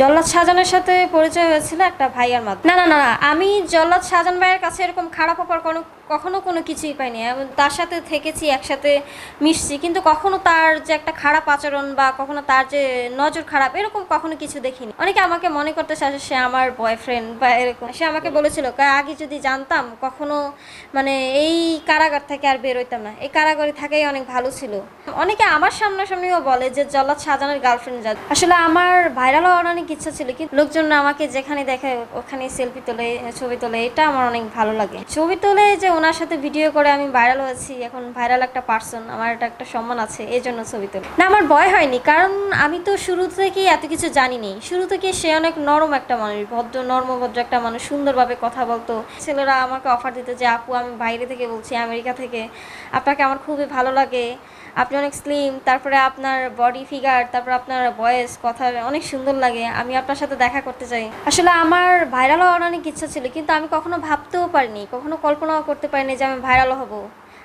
জল্লাদ সাজানের সাথে পরিচয় হয়েছিল একটা ভাইয়ার মাধ্যমে। না না না আমি জল্লাদ সাজান ভাইয়ের কাছে এরকম খারাপ অপর কোনো কখনো কোনো কিছুই পাইনি। এবং তার সাথে থেকেছি, একসাথে মিশছি। কিন্তু কখনো তার যে একটা খারাপ আচরণ বা কখনো তার যে নজর খারাপ, এরকম কখনো কিছু দেখিনি। অনেকে আমাকে মনে করতে যে সে আমার বয়ফ্রেন্ড বা এরকম। সে আমাকে বলেছিল, "কা- আগে যদি জানতাম, কখনো মানে এই কারাগার থেকে আর বেরোইতাম না। এই কারাগারে থাকাই অনেক ভালো ছিল। অনেকে আমার সামনাসামনিও বলে যে, জল্লাদ শাহজাহানের গার্লফ্রেন্ড যা আসলে আমার ভাইরাল হওয়ার অনেক ইচ্ছা ছিল, কিন্তু লোকজন আমাকে যেখানে দেখে, ওখানে সেলফি তোলে, ছবি তোলে, এটা আমার অনেক ভালো লাগে। ছবি তোলে যে ওনার সাথে ভিডিও করে আমি ভাইরাল হয়েছি, এখন ভাইরাল একটা পার্সন আমার এটা একটা সম্মান আছে, এই জন্য ছবি তোলে। না, আমার ভয় হয়নি, কারণ আমি তো শুরু থেকেই এত কিছু জানিনি। শুরু থেকে সে অনেক নরম একটা মানুষ, ভদ্র নর্মভদ্র একটা মানুষ, সুন্দরভাবে কথা বলতো। ছেলেরা আমাকে অফার দিত যে, আপু, আমি বাইরে থেকে বলছি, আমেরিকা থেকে। আপনাকে আমার খুবই ভালো লাগে। আপনি অনেক স্লিম তারপরে আপনার বডি ফিগার তারপর আপনার ভয়েস কথা অনেক সুন্দর লাগে। আমি আপনার সাথে দেখা করতে চাই। আসলে আমার ভাইরাল হওয়ার অনেক ইচ্ছা ছিল, কিন্তু আমি কখনো ভাবতেও পারিনি, কখনো কল্পনাও করতে পারিনি যে আমি ভাইরাল হব।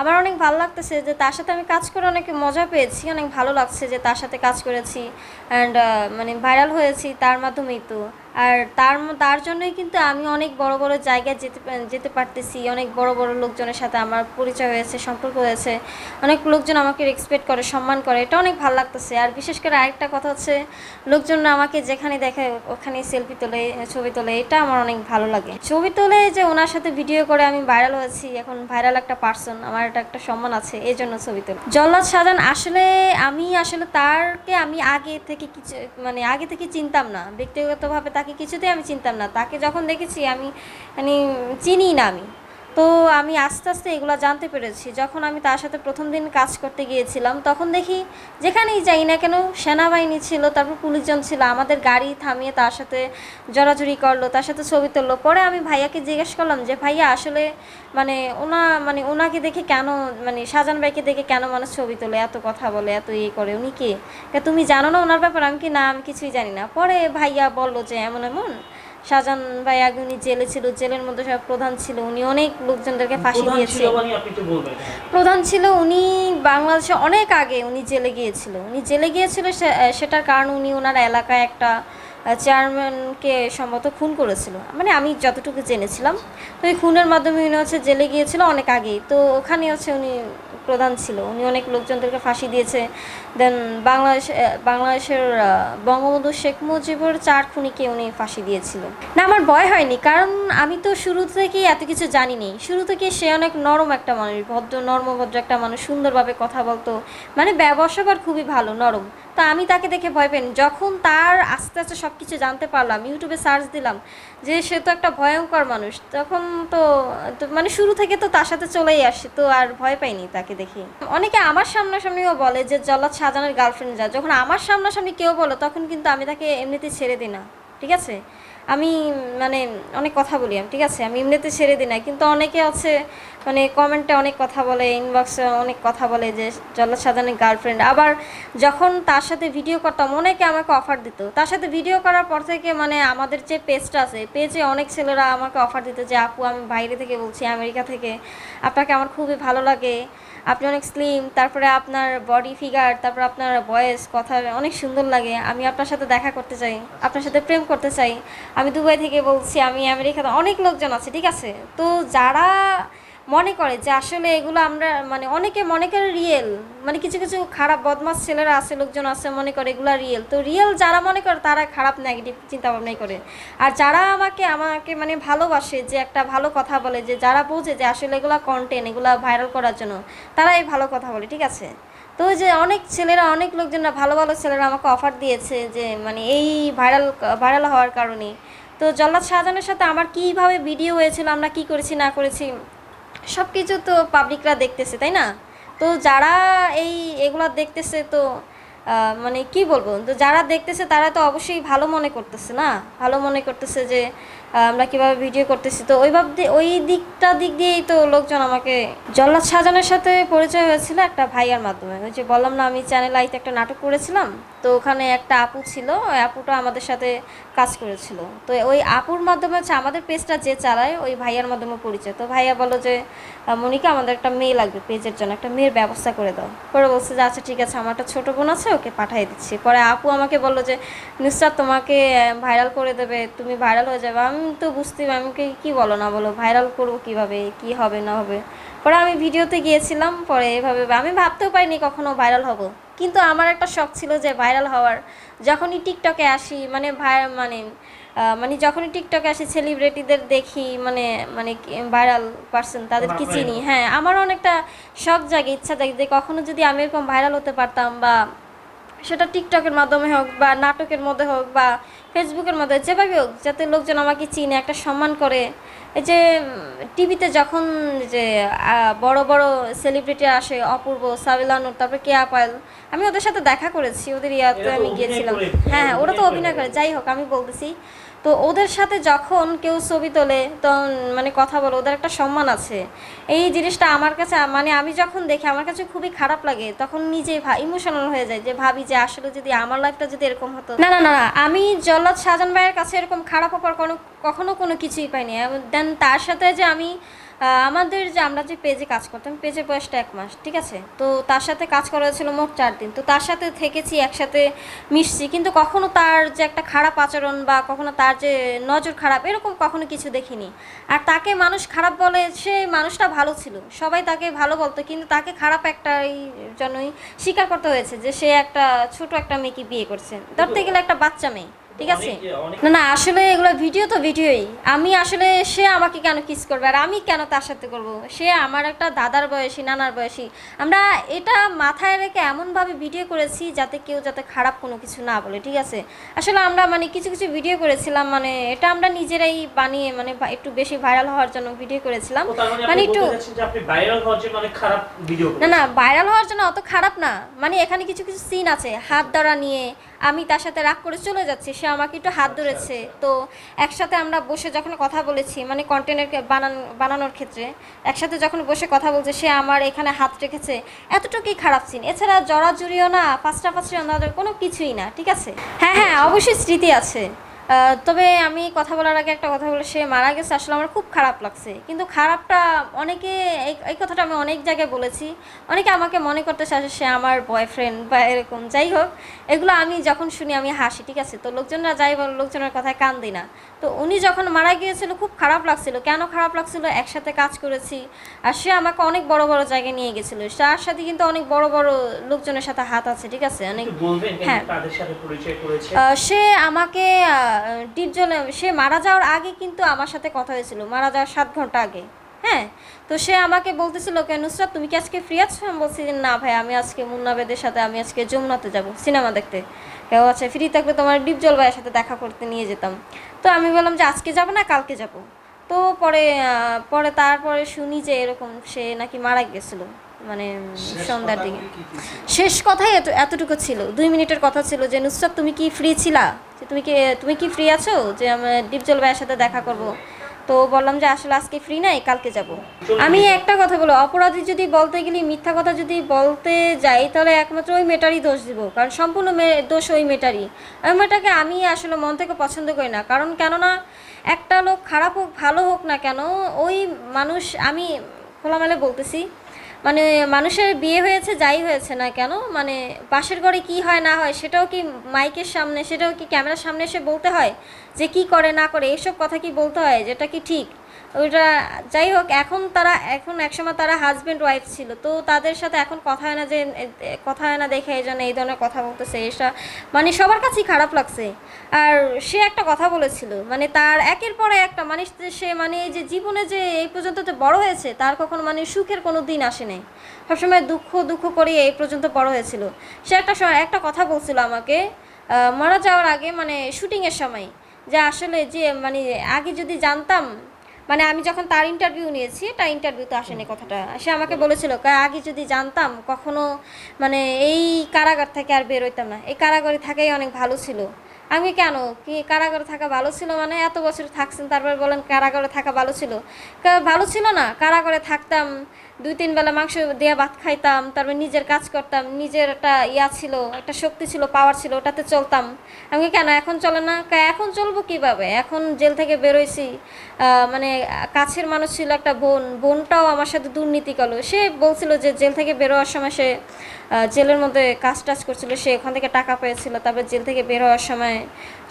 আমার অনেক ভালো লাগতেছে যে তার সাথে আমি কাজ করে অনেক মজা পেয়েছি, অনেক ভালো লাগছে যে তার সাথে কাজ করেছি। অ্যান্ড মানে ভাইরাল হয়েছি তার মাধ্যমেই তো। আর তার তার জন্যই কিন্তু আমি অনেক বড় বড় জায়গায় যেতে যেতে পারতেছি। অনেক বড় বড় লোকজনের সাথে আমার পরিচয় হয়েছে, সম্পর্ক হয়েছে। অনেক লোকজন আমাকে রেসপেক্ট করে, সম্মান করে। এটা অনেক ভালো লাগতেছে। আর বিশেষ করে আরেকটা কথা হচ্ছে, লোকজন আমাকে যেখানে দেখে ওখানে সেলফি তোলে, ছবি তোলে, এটা আমার অনেক ভালো লাগে। ছবি তোলে যে ওনার সাথে ভিডিও করে আমি ভাইরাল হয়েছি, এখন ভাইরাল একটা পার্সন আমার এটা একটা সম্মান আছে, এই জন্য ছবি তোলে। জল্লাদ সাজান আসলে আমি আসলে তারকে আমি আগে থেকে কিছু মানে আগে থেকে চিনতাম না। ব্যক্তিগতভাবে তাকে কিছুতেই আমি চিনতাম না। তাকে যখন দেখেছি আমি মানে চিনি না আমি। তো আমি আস্তে আস্তে এগুলো জানতে পেরেছি। যখন আমি তার সাথে প্রথম দিন কাজ করতে গিয়েছিলাম, তখন দেখি যেখানেই যাই না কেন সেনাবাহিনী ছিল, তারপর পুলিশজন ছিল, আমাদের গাড়ি থামিয়ে তার সাথে জড়াজড়ি করল, তার সাথে ছবি তুললো। পরে আমি ভাইয়াকে জিজ্ঞেস করলাম যে, ভাইয়া, আসলে মানে ওনা মানে ওনাকে দেখে কেন মানে সাজান ভাইকে দেখে কেন মানুষ ছবি তোলে, এত কথা বলে, এত ইয়ে করে, উনি কে? তুমি জানো না ওনার ব্যাপার? আমি কি, না, আমি কিছুই জানি না। পরে ভাইয়া বলল যে, এমন এমন শাহজাহান ভাই আগে উনি জেলে ছিল জেলের মধ্যে সব প্রধান ছিল উনি অনেক লোকজনদেরকে ফাঁসি দিয়েছে। মানে প্রধান ছিল উনি বাংলাদেশে অনেক আগে উনি জেলে গিয়েছিল। উনি জেলে গিয়েছিল সেটার কারণ উনি ওনার এলাকায় একটা চেয়ারম্যানকে সম্ভবত খুন করেছিল। মানে আমি যতটুকু জেনেছিলাম তো এই খুনের মাধ্যমে উনি হচ্ছে জেলে গিয়েছিল অনেক আগেই। তো ওখানে হচ্ছে উনি প্রধান ছিল। উনি অনেক লোকজনদেরকে ফাঁসি দিয়েছে। দেন বাংলাদেশ বাংলাদেশের বঙ্গবন্ধু শেখ মুজিবুর চার খুনিকে উনি ফাঁসি দিয়েছিল। না, আমার ভয় হয়নি, কারণ আমি তো শুরু থেকেই এত কিছু জানিনি। শুরু থেকে সে অনেক নরম একটা মানুষ, ভদ্র, নর্মভদ্র একটা মানুষ, সুন্দরভাবে কথা বলতো। মানে ব্যবসা খুবই ভালো, নরম। তা আমি তাকে দেখে ভয় পাইনি যখন তার আস্তে আস্তে সব কিছু জানতে পারলাম, ইউটিউবে সার্চ দিলাম যে সে তো একটা ভয়ঙ্কর মানুষ। তখন তো মানে শুরু থেকে তো তার সাথে চলেই আসে, তো আর ভয় পাইনি তাকে দেখে। অনেকে আমার সামনাসামনিও বলে যে জল্লাদ শাহজাহানের গার্লফ্রেন্ড যা। যখন আমার সামনাসামনি কেউ বলে, তখন কিন্তু আমি তাকে এমনিতে ছেড়ে দিই না, ঠিক আছে? আমি মানে অনেক কথা বলি আমি, ঠিক আছে? আমি এমনিতে ছেড়ে দিই না। কিন্তু অনেকে আছে মানে কমেন্টে অনেক কথা বলে ইনবক্সে অনেক কথা বলে যে জল্লাদ সাজানের গার্লফ্রেন্ড আবার যখন তার সাথে ভিডিও করতাম, অনেকে আমাকে অফার দিত। তার সাথে ভিডিও করার পর থেকে মানে আমাদের যে পেজটা আছে পেজে অনেক ছেলেরা আমাকে অফার দিত যে, আপু, আমি বাইরে থেকে বলছি, আমেরিকা থেকে। আপনাকে আমার খুবই ভালো লাগে। আপনি অনেক স্লিম তারপরে আপনার বডি ফিগার তারপর আপনার ভয়েস কথা অনেক সুন্দর লাগে। আমি আপনার সাথে দেখা করতে চাই, আপনার সাথে প্রেম করতে চাই। আমি দুবাই থেকে বলছি, আমি আমেরিকাতে অনেক লোকজন আছে, ঠিক আছে? তো যারা মনে করে যে আসলে এগুলো আমরা মানে অনেকে মনে করে রিয়েল মানে কিছু কিছু খারাপ বদমাস ছেলেরা আছে, লোকজন আছে, মনে করে এগুলো রিয়েল তো রিয়েল যারা মনে করে তারা খারাপ নেগেটিভ চিন্তা ভাবনাই করে। আর যারা আমাকে আমাকে মানে ভালোবাসে, যে একটা ভালো কথা বলে, যে যারা বোঝে যে আসলে এগুলো কন্টেন্ট এগুলো ভাইরাল করার জন্য, তারা এই ভালো কথা বলে, ঠিক আছে? তো যে অনেক ছেলেরা, অনেক লোকজনরা, ভালো ভালো ছেলেরা আমাকে অফার দিয়েছে যে মানে এই ভাইরাল ভাইরাল হওয়ার কারণে। তো জল্লাদ শাহজাহানের সাথে আমার কীভাবে ভিডিও হয়েছিল, আমরা কি করেছি, না করেছি সব কিছু তো পাবলিকরা দেখতেছে তাই না? তো যারা এই এগুলা দেখতেছে তো মানে কি বলব? তো যারা দেখতেছে তারা তো অবশ্যই ভালো মনে করতেছে না? ভালো মনে করতেছে যে আমরা কীভাবে ভিডিও করতেছি। তো ওই ওই দিকটা, দিক দিয়েই তো লোকজন আমাকে জল্লাদ সাজানের সাথে পরিচয় হয়েছিল একটা ভাইয়ার মাধ্যমে। ওই যে বললাম না, আমি চ্যানেল আইতে একটা নাটক করেছিলাম। তো ওখানে একটা আপু ছিল, ওই আপুটা আমাদের সাথে কাজ করেছিল। তো ওই আপুর মাধ্যমে হচ্ছে আমাদের পেজটা যে চালায়, ওই ভাইয়ার মাধ্যমে পরিচয়। তো ভাইয়া বলো যে মনিকা, আমাদের একটা মেয়ে লাগবে পেজের জন্য, একটা মেয়ের ব্যবস্থা করে দাও। পরে বলছে যে আচ্ছা ঠিক আছে, আমার একটা ছোটো বোন আছে ওকে পাঠিয়ে দিচ্ছি। পরে আপু আমাকে বলল যে নুসরাত তোমাকে ভাইরাল করে দেবে। তুমি ভাইরাল হয়ে যাবে। আমি তো বুঝতে আমি কি- কি বলো না বলো ভাইরাল করব কীভাবে? কি হবে না হবে? পরে আমি ভিডিওতে গিয়েছিলাম পরে এভাবে আমি ভাবতেও পারিনি কখনো ভাইরাল হব। কিন্তু আমার একটা শখ ছিল যে ভাইরাল হওয়ার। যখনই টিকটকে আসি মানে ভাই মানে মানে যখনই টিকটকে আসি সেলিব্রিটিদের দেখি মানে মানে ভাইরাল পার্সন তাদেরকে তোমার চিনি? হ্যাঁ আমার অনেকটা শখ জাগে ইচ্ছা জাগে যে কখনো যদি আমি এরকম ভাইরাল হতে পারতাম বা সেটা টিকটকের মাধ্যমে হোক বা নাটকের মধ্যে হোক বা ফেসবুকের মধ্যে যেভাবে হোক যাতে লোকজন আমাকে চিনে একটা সম্মান করে। এই যে টিভিতে যখন যে বড় বড় সেলিব্রিটি আসে অপূর্ব সাবিলানুর তারপরে কেয়া পায়েল আমি ওদের সাথে দেখা করেছি ওদের ইয়াতে আমি গিয়েছিলাম। হ্যাঁ হ্যাঁ ওরা তো অভিনয়। করে। যাই হোক আমি বলতেছি তো ওদের সাথে যখন কেউ ছবি তোলে তখন মানে কথা বলো ওদের একটা সম্মান আছে। এই জিনিসটা আমার কাছে মানে আমি যখন দেখি আমার কাছে খুবই খারাপ লাগে তখন নিজে ইমোশনাল হয়ে যায় যে ভাবি যে আসলে যদি আমার লাইফটা যদি এরকম হতো। না না না না, আমি জল্লাদ শাহজান ভাইয়ের কাছে এরকম খারাপ হওয়ার কোনো কখনো কোনো কিছুই পাইনি। দেন তার সাথে যে আমি আমাদের যে আমরা যে পেজে কাজ করতাম পেজের বয়সটা এক মাস ঠিক আছে? তো তার সাথে কাজ করা হয়েছিল মোট চার দিন। তো তার সাথে থেকেছি একসাথে মিশছি। কিন্তু কখনো তার যে একটা খারাপ আচরণ বা কখনো তার যে নজর খারাপ এরকম কখনো কিছু দেখিনি। আর তাকে মানুষ খারাপ বলে সে মানুষটা ভালো ছিল। সবাই তাকে ভালো বলতো কিন্তু তাকে খারাপ একটা এই জন্যই স্বীকার করতে হয়েছে যে সে একটা ছোট একটা মেয়েকে বিয়ে করছে। ধরতে গেলে একটা বাচ্চা মেয়ে। ঠিক আছে? না না আসলে এগুলো ভিডিও তো ভিডিওই। আমি আসলে সে আমাকে কেন কিস করবে? আর আমি কেন তার সাথে করব? সে আমার একটা দাদার বয়সী নানার বয়সী। আমরা এটা মাথায় রেখে এমনভাবে ভিডিও করেছি যাতে কেউ যাতে খারাপ কোনো কিছু না বলে ঠিক আছে? আসলে আমরা মানে কিছু কিছু ভিডিও করেছিলাম মানে এটা আমরা নিজেরাই বানিয়ে মানে একটু বেশি ভাইরাল হওয়ার জন্য ভিডিও করেছিলাম। মানে মানে একটু না না ভাইরাল হওয়ার জন্য অত খারাপ না। মানে এখানে কিছু কিছু সিন আছে। হাত ধরা নিয়ে আমি তার সাথে রাগ করে চলে যাচ্ছি সে আমাকে একটু হাত ধরেছে। তো একসাথে আমরা বসে যখন কথা বলেছি মানে কন্টেন্টের বানান বানানোর ক্ষেত্রে একসাথে যখন বসে কথা বলছে সে আমার এখানে হাত রেখেছে। এতটুকুই খারাপ সিন এছাড়া জড়াজুড়িও না পাঁচটা পাঁচটা কোনো কিছুই না ঠিক আছে? হ্যাঁ হ্যাঁ অবশ্যই স্মৃতি আছে। তবে আমি কথা বলার আগে একটা কথা বলে সে মারা গেছে আসলে আমার খুব খারাপ লাগছে। কিন্তু খারাপটা অনেকে এই কথাটা আমি অনেক জায়গায় বলেছি। অনেকে আমাকে মনে করতে চায় সে আমার বয়ফ্রেন্ড বা এরকম যাই হোক এগুলো আমি যখন শুনি আমি হাসি ঠিক আছে? তো লোকজনরা যাই বল লোকজনের কথায় কান দিই না। তো উনি যখন মারা গিয়েছিল খুব খারাপ লাগছিল। কেন খারাপ লাগছিল? একসাথে কাজ করেছি। আর সে আমাকে অনেক বড় বড় জায়গায় নিয়ে গেছিল। তার সাথে কিন্তু অনেক বড় বড় লোকজনের সাথে হাত আছে ঠিক আছে? অনেক হ্যাঁ। সে আমাকে ডিপ জলে সে মারা যাওয়ার আগে কিন্তু আমার সাথে কথা হয়েছিল মারা যাওয়ার সাত ঘণ্টা আগে। হ্যাঁ? তো সে আমাকে বলতেছিল কে নুসরাত তুমি কি আজকে ফ্রি আছো? আমি বলছি যে, না ভাই আমি আজকে মুন্নাবেদের সাথে আমি আজকে যমুনাতে যাব সিনেমা দেখতে। কেউ আছে ফ্রি থাকলে তোমার ডিপজল ভাইয়ের সাথে দেখা করতে নিয়ে যেতাম। তো আমি বললাম যে আজকে যাব না কালকে যাব? তো পরে পরে তারপরে শুনি যে এরকম সে নাকি মারা গেছিল মানে সন্ধ্যার দিকে। শেষ কথাই এত এতটুকু ছিল দুই মিনিটের কথা ছিল যে নুসরাত তুমি কি ফ্রি ছিলা? তুমি কি তুমি কি ফ্রি আছো? যে আমার ডিপজল ভাইয়ের সাথে দেখা করব। তো বললাম যে আসলে আজকে ফ্রি নাই কালকে যাব। আমি একটা কথা বলো অপরাধী যদি বলতে গেলে মিথ্যা কথা যদি বলতে যাই তাহলে একমাত্র ওই মেটারই দোষ দিব। কারণ সম্পূর্ণ দোষ ওই মেটারই ওই মেয়েটাকে আমি আসলে মন থেকে পছন্দ করি না। কারণ কেননা একটা লোক খারাপ হোক ভালো হোক না কেন ওই মানুষ আমি খোলামেলা বলতেছি মানে মানুষের বিয়ে হয়েছে, যাই হয়েছে না কেন মানে পাশের ঘরে কি হয় না হয় সেটাও কি মাইকের সামনে, সেটাও কি ক্যামেরার সামনে এসে বলতে হয় যে কি করে না করে, এইসব কথা কি বলতে হয়? যেটা কি ঠিক? ওইটা যাই হোক, এখন তারা, এখন একসময় তারা হাজব্যান্ড ওয়াইফ ছিল। তো তাদের সাথে এখন কথা হয় না যে, কথা হয় না দেখে এই এই ধরনের কথা বলতেছে এটা মানে সবার কাছেই খারাপ লাগছে। আর সে একটা কথা বলেছিল মানে তার একের পরে একটা মানে সে মানে এই যে জীবনে যে এই পর্যন্ত তো বড় হয়েছে, তার কখনো মানে সুখের কোনো দিন আসে নাই। সবসময় দুঃখ দুঃখ করে এই পর্যন্ত বড় হয়েছিল। সে একটা একটা কথা বলছিল আমাকে মারা যাওয়ার আগে মানে শুটিংয়ের সময়, যে আসলে যে মানে আগে যদি জানতাম মানে আমি যখন তার ইন্টারভিউ নিয়েছি তার ইন্টারভিউতে আসেনি কথাটা। সে আমাকে বলেছিল "কা, আগে যদি জানতাম কখনো মানে এই কারাগার থেকে আর বের হইতাম না। এই কারাগারে থাকাই অনেক ভালো ছিল। আমি কেন? কি কারাগারে থাকা ভালো ছিল মানে এত বছর থাকছেন তারপর বলেন কারাগারে থাকা ভালো ছিল। ভালো ছিল না। কারাগারে থাকতাম দুই, তিন বেলা মাংস দিয়ে ভাত খাইতাম, তারপর নিজের কাজ করতাম, নিজের একটা ইয়া ছিল, একটা শক্তি ছিল পাওয়ার ছিল, ওটাতে চলতাম। আমি কেন, এখন চলে না? এখন চলবো কীভাবে? এখন জেল থেকে বেরোইছি। মানে কাছের মানুষ ছিল একটা বোন, বোনটাও আমার সাথে দুর্নীতি করল। সে বলছিল যে জেল থেকে বেরোয়ার সময় সে জেলের মধ্যে কাজ টাজ করছিল, সে ওখান থেকে টাকা পেয়েছিল, তারপর জেল থেকে বের হওয়ার সময়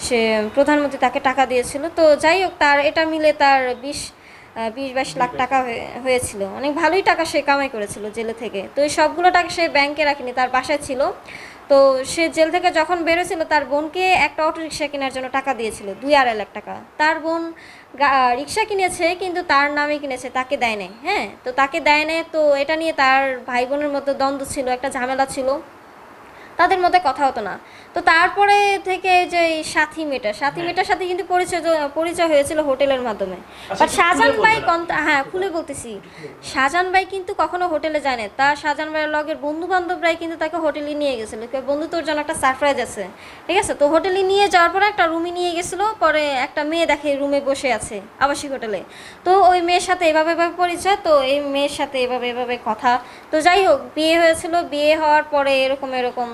সে প্রধানমন্ত্রী তাকে টাকা দিয়েছিল। তো যাই হোক, তার, এটা মিলে তার বিশ বিশ, বাইশ লাখ টাকা হয়ে- হয়েছিল। অনেক ভালোই টাকা সে কামাই করেছিল জেলে থেকে। তো এই সবগুলো টাকা সে ব্যাংকে রাখেনি, তার বাসায় ছিল। তো সে জেল থেকে যখন বেরোছিল তার বোনকে একটা অটো রিক্সা কেনার জন্য টাকা দিয়েছিল, দুই আড়াই লাখ টাকা। তার বোন রিক্সা কিনেছে, কিন্তু তার নামে কিনেছে, তাকে দেয় নাই হ্যাঁ? তো তাকে দেয় নাই, তো এটা নিয়ে তার ভাই বোনের মধ্যে দ্বন্দ্ব ছিল, একটা ঝামেলা ছিল। তাদের মধ্যে কথা হতো না। তো তারপরে থেকে এই যে সাথী মেয়েটা সাথী মেয়েটার সাথে কিন্তু পরিচয় পরিচয় হয়েছিল হোটেলের মাধ্যমে। আচ্ছা, বাট একটু শাহজাহান ভাই হ্যাঁ খুলে বলতেছি। শাহজাহান ভাই কিন্তু কখনো হোটেলে যায় না তার শাহজাহান ভাইয়ের লগের বন্ধু বান্ধবরাই কিন্তু তাকে হোটেলে নিয়ে গেছিল। বন্ধু তোর জন্য একটা সারপ্রাইজ আছে। ঠিক আছে? তো হোটেলে নিয়ে যাওয়ার পরে একটা রুমে নিয়ে গেছিল। পরে একটা মেয়ে দেখে রুমে বসে আছে আবাসিক হোটেলে। তো ওই মেয়ের সাথে এভাবে এভাবে পরিচয়। তো এই মেয়ের সাথে এভাবে এভাবে কথা। তো যাই হোক বিয়ে হয়েছিল। বিয়ে হওয়ার পরে এরকম এরকম